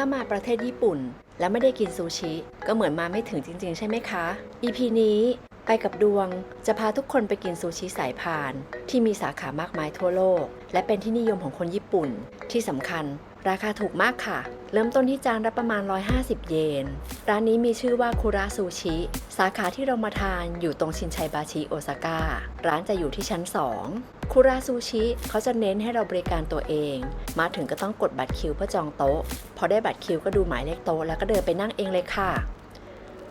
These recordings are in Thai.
ถ้ามาประเทศญี่ปุ่น แล้วไม่ได้กินซูชิ ก็เหมือนมาไม่ถึงจริง ๆ ใช่ไหมคะ EP นี้ไปกับดวงจะพาทุกคนไปกินซูชิสายพาน ที่มีสาขามากมายทั่วโลก และเป็นที่นิยมของคนญี่ปุ่น ที่สำคัญ ราคาถูกมากค่ะ เริ่มต้นที่จานละประมาณ 150 เยน ร้านนี้มีชื่อว่าคุระซูชิ สาขาที่เรามาทานอยู่ตรงชินไชบาชิโอซาก้า ร้านจะอยู่ที่ชั้น 2 คุระซูชิเขาจะเน้นให้เราบริการตัวเอง มาถึงก็ต้องกดบัตรคิวเพื่อจองโต๊ะ พอได้บัตรคิวก็ดูหมายเลขโต๊ะแล้วก็เดินไปนั่งเองเลยค่ะ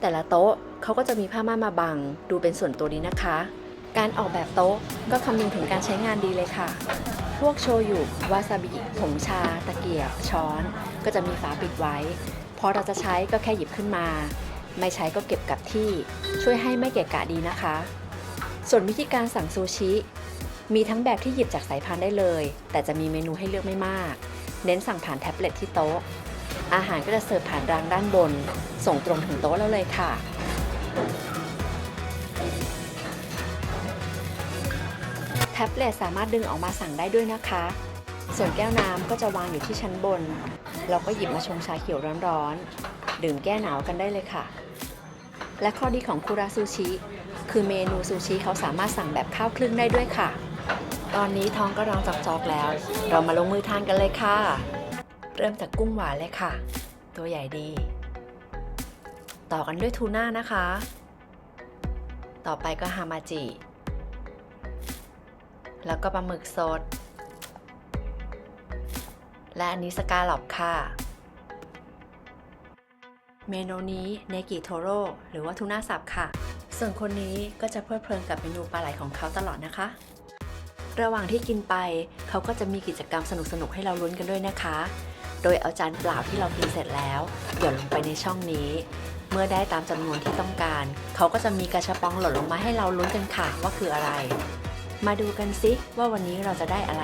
แต่ละโต๊ะเขาก็จะมีผ้าม่านมาบัง ดูเป็นส่วนตัวดีนะคะ การออกแบบโต๊ะก็คำนึงถึงการใช้งานดีเลยค่ะ พวกโชยุวาซาบิผงชา ตะเกียบ ช้อน ก็จะมีฝาปิดไว้ พอเราจะใช้ก็แค่หยิบขึ้นมา ไม่ใช้ก็เก็บกลับที่ ช่วยให้ไม่เกะกะดีนะคะ ส่วนวิธีการสั่งซูชิ มีทั้งแบบที่หยิบจากสายพานได้เลย แต่จะมีเมนูให้เลือกไม่มาก เน้นสั่งผ่านแท็บเล็ตที่โต๊ะ อาหารก็จะเสิร์ฟผ่านรางด้านบน ส่งตรงถึงโต๊ะเราเลยค่ะ แท็บเล็ตสามารถดึงออกมาสั่งได้ด้วยนะคะ ส่วนแก้วน้ำก็จะวางอยู่ที่ชั้นบน เราก็หยิบมาชงชาเขียวร้อนๆ ดื่มแก้หนาวกันได้เลยค่ะ และข้อดีของคุราซูชิ คือเมนูซูชิเขาสามารถสั่งแบบข้าวครึ่งได้ด้วยค่ะ ตอนนี้ท้องก็ร้องจอกๆแล้ว เรามาลงมือทานกันเลยค่ะ เริ่มจากกุ้งหวานเลยค่ะ ตัวใหญ่ดี ต่อกันด้วยทูน่านะคะ ต่อไปก็ฮามาจิ แล้วก็ปลาหมึกสด และอันนี้สกาลอบค่ะ เมนูนี้เนกิโทโร่หรือว่าทูน่าสับค่ะ ส่วนคนนี้ก็จะเพลิดเพลินกับเมนูปลาไหลของเขาตลอดนะคะ ระหว่างที่กินไปเขาก็จะมีกิจกรรมสนุกๆให้เราลุ้นกันด้วยนะคะ โดยเอาจานเปล่าที่เรากินเสร็จแล้วหย่อนลงไปในช่องนี้เมื่อได้ตามจำนวนที่ต้องการ เขาก็จะมีกระชับปองหล่นลงมาให้เราลุ้นกันค่ะว่าคืออะไร มาดูกันซิว่าวันนี้เราจะได้อะไร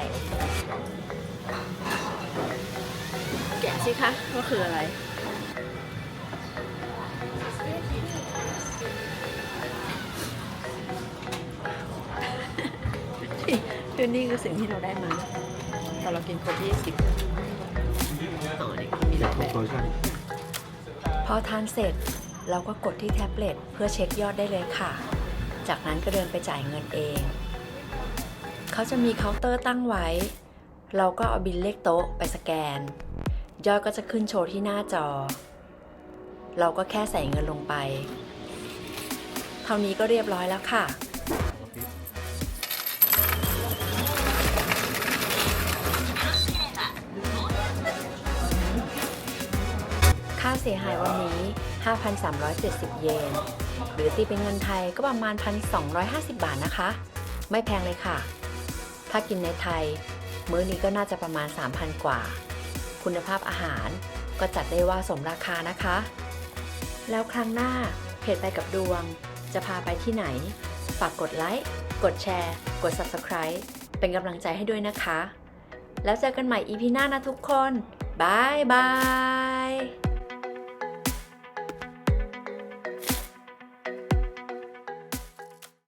แกะสิคะว่าคืออะไร คือนี่คือสิ่งที่เราได้มาตอนเรากินครบ20อ๋อนี่เขามีหลายแบบโปรโมชั่นพอทานเสร็จเราก็กดที่แท็บเล็ตเพื่อเช็คยอดได้เลยค่ะ จากนั้นก็เดินไปจ่ายเงินเอง เขาจะมีเคาน์เตอร์ตั้งไว้ เราก็เอาบินเลขโต๊ะไปสแกน ยอดก็จะขึ้นโชว์ที่หน้าจอ เราก็แค่ใส่เงินลงไป เท่านี้ก็เรียบร้อยแล้วค่ะค่าเสียหายวันนี้ 5,370 เยน หรือตีเป็นเงินไทยก็ประมาณ 1,250 บาทนะคะ ไม่แพงเลยค่ะ ถ้ากินในไทย มื้อนี้ก็น่าจะประมาณ 3,000 กว่า คุณภาพอาหารก็จัดได้ว่าสมราคานะคะ แล้วครั้งหน้าเพจไปกับดวง จะพาไปที่ไหน ฝากกดไลค์ กดแชร์ กด Subscribe เป็นกำลังใจให้ด้วยนะคะ แล้วเจอกันใหม่ EP หน้านะทุกคนบายบาย